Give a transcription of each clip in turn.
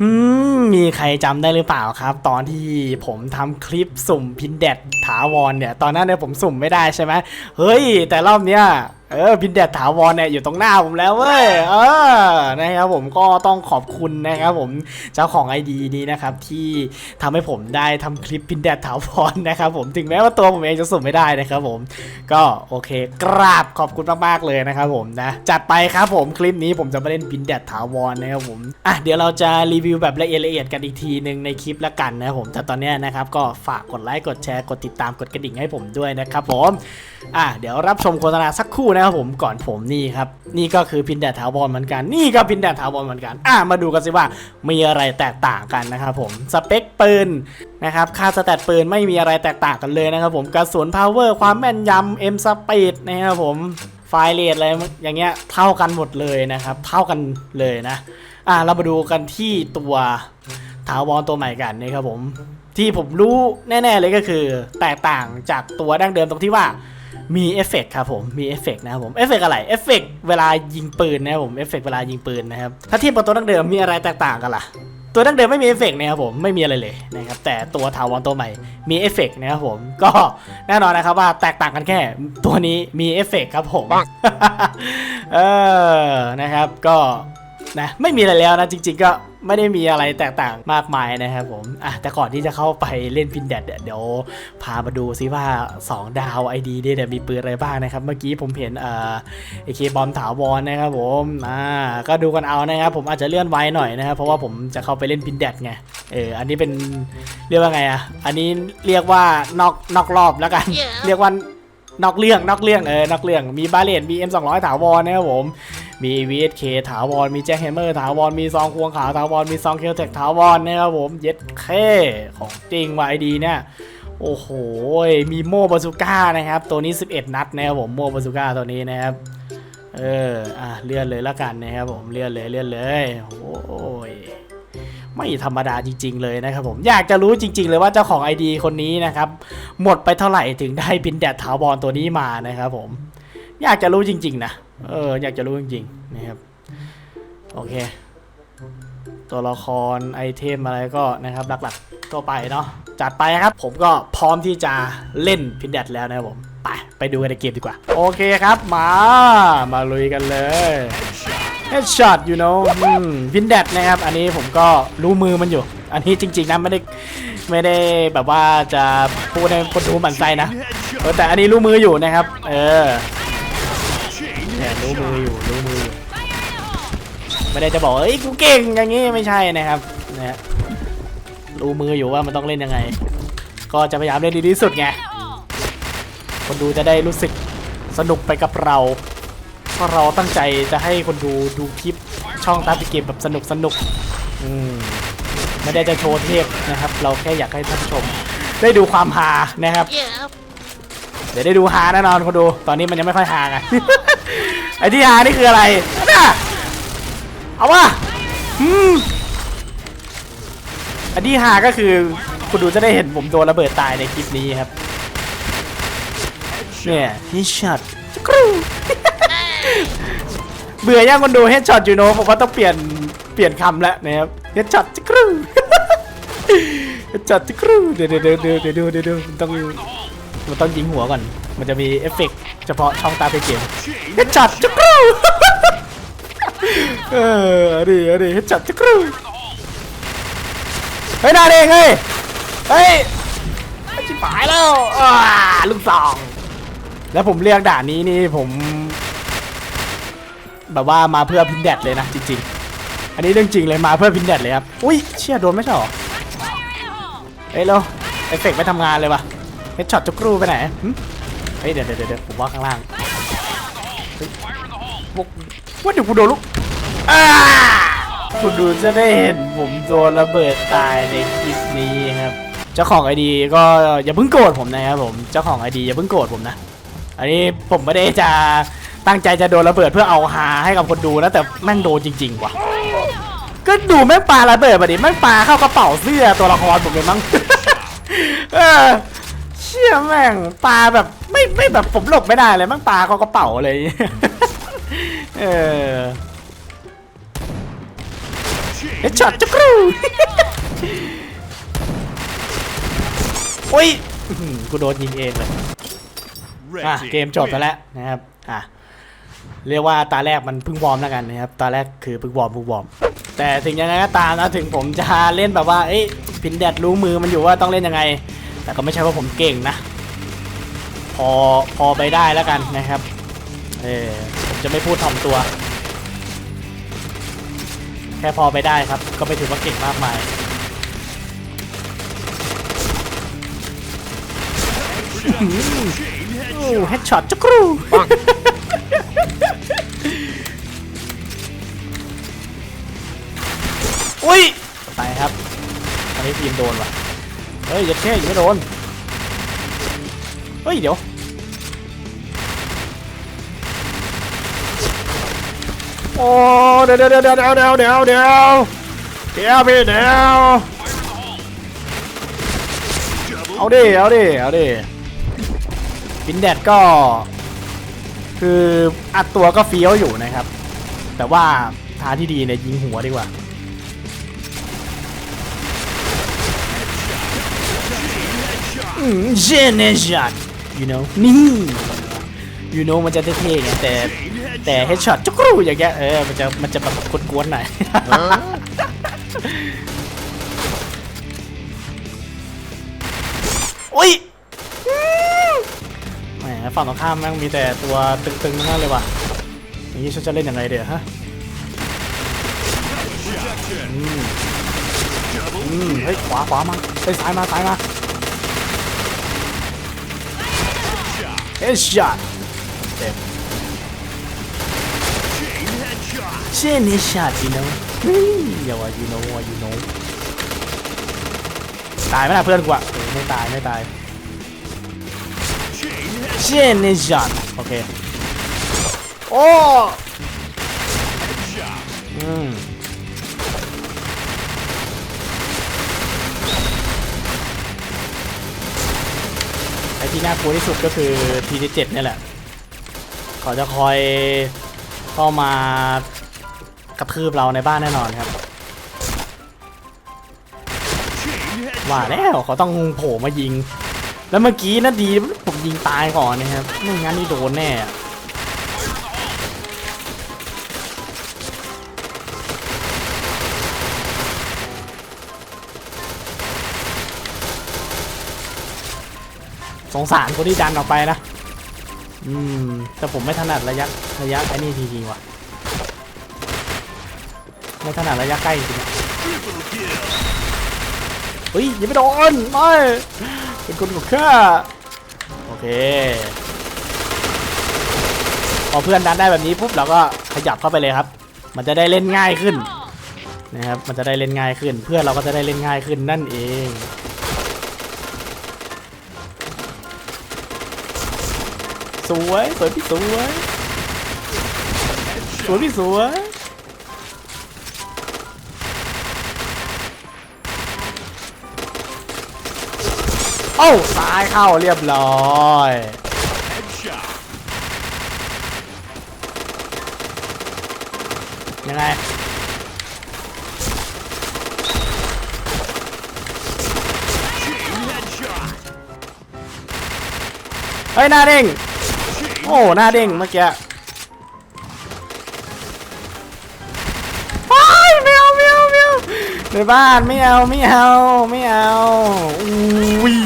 อืมมีใครจำได้หรือเปล่าครับ ตอนที่ผมทำคลิปสุ่มพินแดดถาวรเนี่ย ตอนนั้นเนี่ยผมสุ่มไม่ได้ใช่ไหมเฮ้ย แต่รอบเนี้ย เออพินแดดถาวรเนี่ยอยู่ตรงหน้าผมแล้วเว้ยเออนะครับผมก็ต้องขอบคุณนะครับผมเจ้าของ ID นี้นะครับที่ทำให้ผมได้ทำคลิปพินแดดถาวรนะครับผมถึงแม้ว่าตัวผมเองจะสุ่มไม่ได้นะครับผมก็โอเค กราบขอบคุณมากๆเลยนะครับผมนะจัดไปครับผมคลิปนี้ผมจะมาเล่นพินแดดถาวรนะครับผมอะเดี๋ยวเราจะรีวิวแบบละเอียดละเอียดกันอีกทีหนึ่งในคลิปละกันนะครับผมแต่ตอนเนี้ยนะครับก็ฝากกดไลค์กดแชร์กดติดตามกดกระดิ่งให้ผมด้วยนะครับผมอะเดี๋ยวรับชมโฆษณาสักครู่นะครับผมก่อนผมนี่ครับนี่ก็คือพินแดดถาวรเหมือนกัน นี่ก็พินแดดถาวรเหมือนกัน อะมาดูกันสิว่ามีอะไรแตกต่างกันนะครับผมสเปคปืนนะครับค่าสแตทปืนไม่มีอะไรแตกต่างกันเลยนะครับผมกระสุนพาวเวอร์ความแม่นยำเอ็มสปีดนะครับผมไฟเรทอะไรอย่างเงี้ยเท่ากันหมดเลยนะครับ เท่ากันเลยนะอะเรามาดูกันที่ตัวถาวรตัวใหม่กันนะครับผมที่ผมรู้แน่ ๆเลยก็คือ แตกต่างจากตัวดั้งเดิมตรงที่ว่า มีเอฟเฟกต์ครับผมมีเอฟเฟกต์นะครับผมเอฟเฟกต์อะไรเอฟเฟกต์เวลายิงปืนนะครับผมเอฟเฟกต์เวลายิงปืนนะครับถ้าเทียบกับตัวดั้งเดิมมีอะไรแตกต่างกันล่ะตัวดั้งเดิมไม่มีเอฟเฟกต์นะครับผมไม่มีอะไรเลยนะครับแต่ตัวถาวรตัวใหม่มีเอฟเฟกต์นะครับผมก็แน่นอนนะครับว่าแตกต่างกันแค่ตัวนี้มีเอฟเฟกต์ครับผมเออนะครับก็นะไม่มีอะไรแล้วนะจริงๆก็ ไม่ได้มีอะไรแตกต่างมากมายนะครับผมอะแต่ก่อนที่จะเข้าไปเล่นพินแดดเนี่ยเดี๋ยวพามาดูซิว่า 2 ดาว ID เนี่ยเดี๋ยวมีปืนอะไรบ้างนะครับ เมื่อกี้ผมเห็นเอ่อเอเคบอมถาวรนะครับผมอ่าก็ดูกันเอานะครับผมอาจจะเลื่อนไว้หน่อยนะครับเพราะว่าผมจะเข้าไปเล่นพินแดดไงเอออันนี้เป็นเรียกว่าไงอะอันนี้เรียกว่านอกนอกรอบแล้วกัน เรียกว่านอกเรื่องนอกเรื่องเออนอกเรื่องมีบาเลนมี M200 ถาวรนะครับผม มี VSK ถาวรมีแจ็คแฮมเมอร์ถาวรมีซองควงขาวถาวรมีซองเคลเทคถาวรนะครับผมเย็ดเคของจริงว่ะไอดีเนี่ยโอ้โห มีโมบาซูก้านะครับ ตัวนี้ 11 นัดนะครับผมโมบาซูก้าตัวนี้นะครับ เออ อะ เลื่อนเลยละกันนะครับผมเลื่อนเลยเลื่อนเลยโอ้ยไม่ธรรมดาจริง ๆ เลยนะครับผมอยากจะรู้จริง ๆ เลยว่าเจ้าของ ID คนนี้นะครับ หมดไปเท่าไหร่ถึงได้พินแดดถาวรตัวนี้มานะครับผม อยากจะรู้จริง ๆ นะ เอออยากจะรู้จริงๆนะครับโอเค ตัวละครไอเทมอะไรก็นะครับหลักๆก็ไปเนาะจัดไปครับ ผมก็พร้อมที่จะเล่นพินแดดแล้วนะครับผมไปไปดูกันในเกมดีกว่า โอเคครับมามาลุยกันเลย Headshot you know พินแดดนะครับ อันนี้ผมก็รู้มือมันอยู่ อันนี้จริง ๆนะไม่ได้ไม่ได้แบบว่าจะพูดให้คนดูหมั่นไส้นะเออแต่อันนี้รู้มืออยู่นะครับ เออ เนี่ยรู้มืออยู่รู้มืออยู่ไม่ได้จะบอกว่าเอ้ยกูเก่งอย่างงี้ไม่ใช่นะครับนะฮะรู้มืออยู่ว่ามันต้องเล่นยังไง ก็จะพยายามเล่นดีที่สุดไงคนดูจะได้รู้สึกสนุกไปกับเราเพราะเราตั้งใจจะให้คนดูดูคลิปช่องตาติเกมแบบสนุกสนุกอืมไม่ได้จะโชว์เทพนะครับ เราแค่อยากให้ท่านผู้ชม ได้ดูความฮานะครับ เดี๋ยวได้ดูฮาแน่นอนคนดู ตอนนี้มันยังไม่ค่อยฮาไง ไอ้ที่ฮานี่คืออะไรน่ะเอาวะอืมอันที่ฮาก็คือคุณดูจะได้เห็นผมโดนระเบิดตายในคลิปนี้ครับเนี่ยฮิช็อตกรูเบื่อยังคนดูเฮดช็อตอยู่โนผมว่าต้องเปลี่ยนเปลี่ยนคำแล้วนะครับเฮดช็อตกรูเฮดช็อตกรูเดี๋ยวเดี๋ยวเดี๋ยวเดี๋ยวเดี๋ยวเดี๋ยวเดี๋ยวต้องมันต้องยิงหัวก่อน มันจะมีเอฟเฟกต์เฉพาะช่องตาเพเกมเฮดช็อตจุกรูเออเอาดิเอาดิเฮดช็อตจุกรูเฮ้ยนาเองเฮ้ยเฮ้ยชิบหายแล้วอ่าลูกสอง แล้วผมเรียกด่านนี้นี่ผม แบบว่ามาเพื่อพินแดดเลยนะจริง ๆ อันนี้เรื่องจริงเลยมาเพื่อพินแดดเลยครับอุ้ยเชี่ยโดนไม่ใช่หรอเฮ้ยแล้วเอฟเฟกต์ไม่ทำงานเลยวะเฮดช็อตจุกรูไปไหนหึเฮ้ยเดี๋ยวเดี๋ยวเดี๋ยวผมว่าข้างล่างเฮ้ยพวกว่าเดี๋ยวกูโดนลูกอ้าคุณดูจะได้เห็นผมโดนระเบิดตายในคลิปนี้ครับเจ้าของไอดีก็อย่าเพิ่งโกรธผมนะครับผมเจ้าของไอดีอย่าเพิ่งโกรธผมนะ อันนี้ผมไม่ได้จะตั้งใจจะโดนระเบิดเพื่อเอาฮาให้กับคนดูนะแต่แม่งโดนจริงๆว่ะก็ดูแม่งปาระเบิดมาดิแม่งปาเข้ากระเป๋าเสื้อตัวละครผมเลยมั้งเออเชี่ยแม่งปลาแบบ ไม่ไม่แบบผมหลบไม่ได้เลยแม่งปลาเขากระเป๋าเลย เออเฮดช็อตจุกรูโอ้ยอื้อหือกูโดนยิงเองเลย Red อะ team เกมจบไป win. แล้วนะครับอะเรียกว่าตาแรกมันเพิ่งวอร์มแล้วกันนะครับตาแรกคือเพิ่งวอร์มเพิ่งวอร์มแต่ถึงยังไงก็ตามนะถึงผมจะเล่นแบบว่าเอ้ยพินแดดรู้มือมันอยู่ว่าต้องเล่นยังไง แต่ก็ไม่ใช่ว่าผมเก่งนะ พอพอไปได้แล้วกันนะครับ เออผมจะไม่พูดถ่อมตัว แค่พอไปได้ครับ ก็ไม่ถือว่าเก่งมากมาย Chain head โอ้เฮดช็อตจุกรูอุ้ย ไปครับ อันนี้ทีมโดนว่ะ เฮ้ยยัดแค่ยังไม่โดน เฮ้ย เดี๋ยว โอ้เดี๋ยวเดี๋ยวเดี๋ยวเดี๋ยวเดี๋ยวเดี๋ยวเดี๋ยวเดี๋ยวพี่เดี๋ยวเอาดิ เอาดิ เอาดิบินแดดก็ คืออัดตัวก็เฟี้ยวอยู่นะครับ แต่ว่าทางที่ดีเนี่ยยิงหัวดีกว่าอืมเจเนชัด you know นี่ you know มันจะเท่ๆไงแต่ chain head แต่เฮดช็อตจุกรูอย่างเงี้ยเออมันจะมันจะแบบกวนๆหน่อยโอ้ยแหมฝั่งตรงข้ามแม่งมีแต่ตัวตึงๆทั้งนั้นเลยว่ะอย่างนี้ฉันจะเล่นยังไงเดี๋ยวฮะอืมอืมเฮ้ยขวาขวามาเฮ้ยซ้ายมาซ้ายมา เฮดช็อตเต็ม chain headshot เช่นเฮดช็อต you know เฮ้ยอย่าว่า you know ว่า you know ตายไหมล่ะเพื่อนกูอะเออไม่ตายไม่ตาย chain head เช่นเฮดช็อตโอเค โอ้ shot อืม ที่น่ากลัวที่สุดก็คือทีที่เจ็ดนี่แหละเขาจะคอยเข้ามากระทืบเราในบ้านแน่นอนครับ ว่าแล้วเขาต้องโผล่มายิง แล้วเมื่อกี้นะดีผมยิงตายก่อนนะครับไม่งั้นนี่โดนแน่ สงสารคนที่ดันออกไปนะ อืม แต่ผมไม่ถนัดระยะระยะไอ้นี่จริงๆว่ะ ไม่ถนัดระยะใกล้จริงเฮ้ยยังไม่โดนไม่เป็นคนกับข้าโอเค พอเพื่อนดันได้แบบนี้ปุ๊บเราก็ขยับเข้าไปเลยครับ มันจะได้เล่นง่ายขึ้นนะครับ มันจะได้เล่นง่ายขึ้น เพื่อนเราก็จะได้เล่นง่ายขึ้นนั่นเอง สวยสวยพี่สวยสวยพี่สวยโอ้าซ้ายเข้าเรียบร้อยยังไงเฮ้ยหน้าเด้ง โอ้หน้าเด้งเมื่อกี้ไม่เอาไม่เอาไม่เอาในบ้านไม่เอาไม่เอาไม่เอาอุ้ย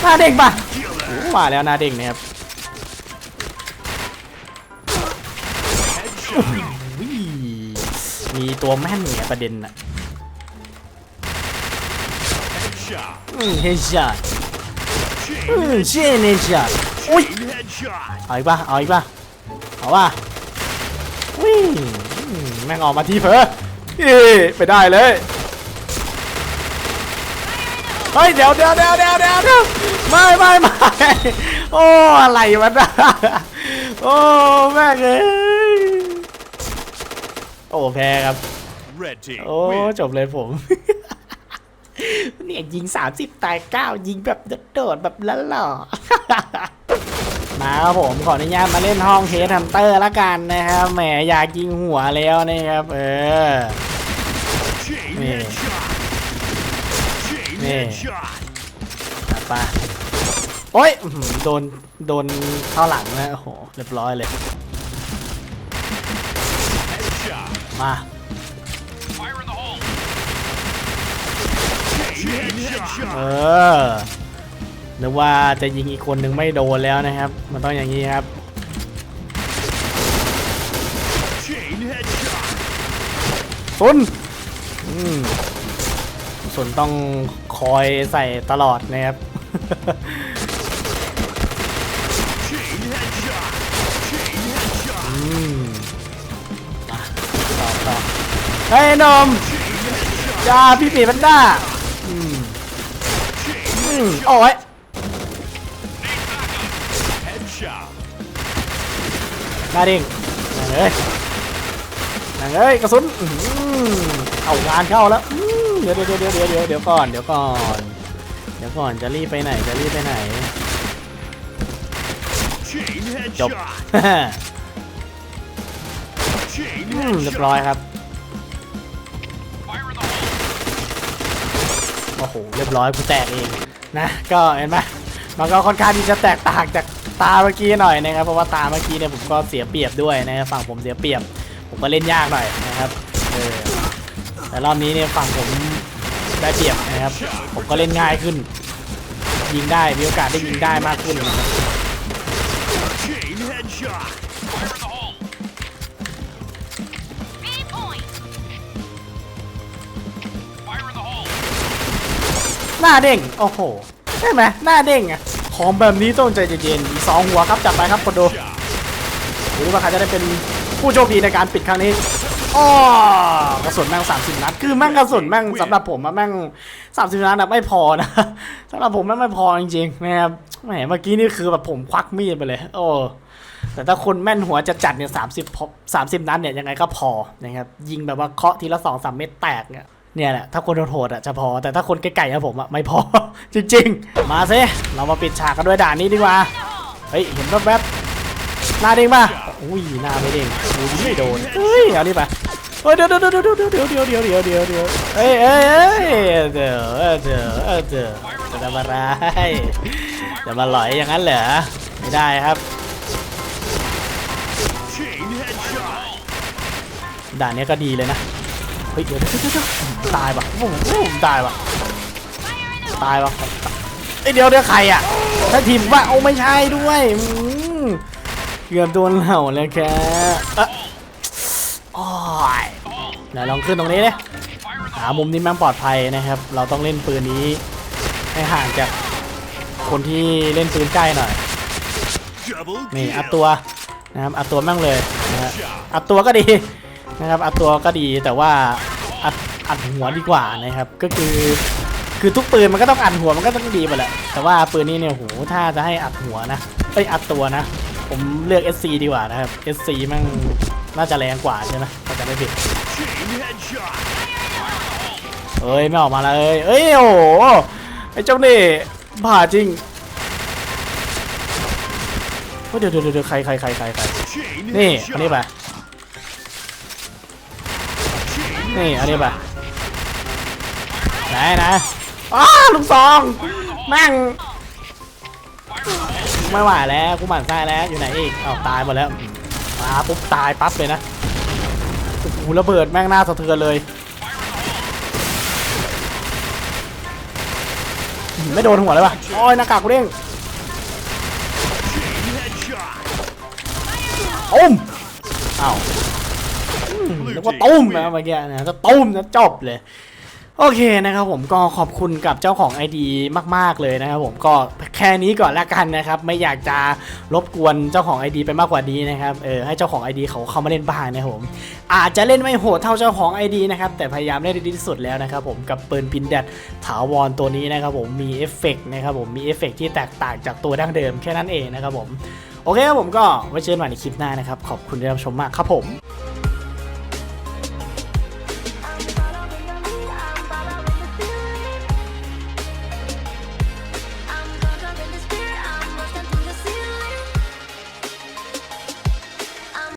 หน้าเด้งปะโอ้มาแล้วหน้าเด้งนะครับมีตัวแม่นเนี่ยประเด็นอะ เฮดช็อต chain อืมเช่นเฮดช็อตอุ้ย chain headshot เอาอีกป่ะเอาอีกป่ะเอาป่ะวิ่งอืมแม่งออกมาทีเพอเอ้ยไปได้เลยเฮ้ยเดี๋ยวเดี๋ยวเดี๋ยวเดี๋ยวเดี๋ยวเดี๋ยวไม่ไม่ไม่โอ้อะไรวะน่ะโอ้แม่งเอ้ยโอ้แพ้ครับ red team โอ้ win จบเลยผม เนี่ยยิง 30 ตาย 9 ยิงแบบโดดๆแบบละหล่อๆมาครับผมขออนุญาตมาเล่นห้องเฮดฮันเตอร์ละกันนะครับแหมอยากยิงหัวแล้วนะครับ เออ Chain Yeah. headshot. Chain Yeah. headshot. จัดไปโอ้ยอื้อหือโดนโดนเข้าหลังนะโอ้โหเรียบร้อยเลย Headshot. มา เออนึกว่าจะยิงอีกคนหนึ่งไม่โดนแล้วนะครับ มันต้องอย่างนี้ครับ Chain headshot. ซุนอืมซุนต้องคอยใส่ตลอดนะครับ Chain headshot. Chain headshot. อืมมาต่อต่อเฮ้ยนม Chain headshot. จ้าพี่ปีมันด้า โอ้ยนาด้งนั่งเอ้ยนั่งเอ้ยกระสุนเอางานเข้าแล้วเดี๋ยวเดี๋ยวเดี๋ยวเดี๋ยวเดี๋ยวเดี๋ยวก่อนเดี๋ยวก่อนเดี๋ยวก่อนจะรีบไปไหนจะรีบไปไหนจบเรียบร้อยครับโอ้โหเรียบร้อยกูแตกเอง นะก็เห็นไหมมันก็ค่อนข้างที่จะแตกต่างจากตาเมื่อกี้หน่อยนะครับเพราะว่าตาเมื่อกี้เนี่ยผมก็เสียเปรียบด้วยนะครับฝั่งผมเสียเปรียบ ผมก็เล่นยากหน่อยนะครับเออแต่รอบนี้เนี่ยฝั่งผมได้เปรียบนะครับ ผมก็เล่นง่ายขึ้น ยิงได้มีโอกาสได้ยิงได้มากขึ้นนะครับ หน้าเด้งโอ้โหใช่ไหมหน้าเด้งอะของแบบนี้ต้องใจเย็นๆสองหัวครับจัดไปครับคนดู Shot. ดูว่าใครจะได้เป็นผู้โชคดีในการปิดครั้งนี้อ้อกระสุนแม่ง30นัด คือแม่งกระสุนแม่งสำหรับผมอะแม่ง30นัดไม่พอนะสำหรับผมแม่งไม่พอจริงๆนะครับแหมเมื่อกี้นี่คือแบบผมควักมีดไปเลย โอ้แต่ถ้าคนแม่นหัวจะจัดเนี่ยสามสิบสามสิบนัดเนี่ยยังไงก็พอนะครับยิงแบบว่าเคาะทีละสองสามเม็ดแตกเนี่ย เนี่ยแหละถ้าคนโหดๆอะจะพอแต่ถ้าคนไกลๆอะผมอะไม่พอ จริง ๆ มาซิเรามาปิดฉากกันด้วยด่านนี้ดีกว่าเฮ้ยเห็นแวบๆหน้าเด้งป่ะอุ้ยหน้าไม่เด้งอุ้ยไม่โดนเฮ้ยเอาดิไปเฮ้ยเดี๋ยวเดี๋ยวเดี๋ยวเดี๋ยวเดี๋ยวเดี๋ยวเดี๋ยวเดี๋ยวเดี๋ยวเดี๋ยวเฮ้ยเฮ้ยเฮ้ยเดี๋ยวเดี๋ยวเดี๋ยวจะทำอะไรจะมาหลอยอย่างนั้นเหรอไม่ได้ครับ Chain headshot. ด่านนี้ก็ดีเลยนะ เฮ้ยเดี๋ยวเดี๋ยวเดี๋ยวเดี๋ยวตายปะตายปะตายปะเอ้ยเดี๋ยวเดี๋ยวใครอะ ถ้าทีมว่าโอ้ไม่ใช่ด้วยเกือบโดนเห่าแล้วแค่เอ๊ะโอ้ยไหนลองขึ้นตรงนี้ดิหามุมที่แม่งปลอดภัยนะครับ เราต้องเล่นปืนนี้ ให้ห่างจากคนที่เล่นปืนใกล้หน่อย นี่อัดตัวนะครับอัดตัวแม่งเลยนะฮะอัดตัวก็ดี นะครับอัดตัวก็ดีแต่ว่าอัดอัดหัวดีกว่านะครับ ก็คือคือทุกปืนมันก็ต้องอัดหัวมันก็ต้องดีหมดแหละแต่ว่าปืนนี้เนี่ยโหถ้าจะให้อัดหัวนะเอ้อัดตัวนะ ผมเลือก SC ดีกว่านะครับ SC มันน่าจะแรงกว่าใช่ไหมถ้าจะไม่ผิดเอ้ยไม่ออกมาเลยเอ้ยโอ้โหไอ้เจ้านี่ผ่าจริงเดี๋ยวเดี๋ยวเดี๋ยวใครใครใครใครใครนี่อันนี้ไป นี่อันนี้ไปไหนไหนอ้าลูกซองแม่งไม่ไหวแล้วกูหมั่นไส้แล้วอยู่ไหนอีกอ้าวตายหมดแล้วอืมมาปุ๊บตายปั๊บเลยนะโอ้โหระเบิดแม่งหน้าสะเทือนเลยอืมไม่โดนหัวเลยป่ะโอ้ยหน้ากากกูเด้ง headshot. ตุ้มอ้าวอืม นึกว่าตุ้มนะเมื่อกี้นะถ้าตุ้มนะจบเลย โอเคนะครับผมก็ขอบคุณกับเจ้าของ ID มาก ๆเลยนะครับผมก็แค่นี้ก่อนละกันนะครับ ไม่อยากจะรบกวนเจ้าของ ID ไปมากกว่านี้นะครับเออให้เจ้าของ ID เขาเข้ามาเล่นบ้างนะครับผมอาจจะเล่นไม่โหดเท่าเจ้าของ ID นะครับแต่พยายามเล่นให้ดีที่สุดแล้วนะครับผมกับปืนพินแดดถาวรตัวนี้นะครับผมมีเอฟเฟกต์นะครับผมมีเอฟเฟกต์ที่แตกต่างจากตัวดั้งเดิมแค่นั้นเองนะครับผมโอเคครับผมก็ไว้เจอกันใหม่ในคลิปหน้านะครับ ขอบคุณที่รับชมมากครับผม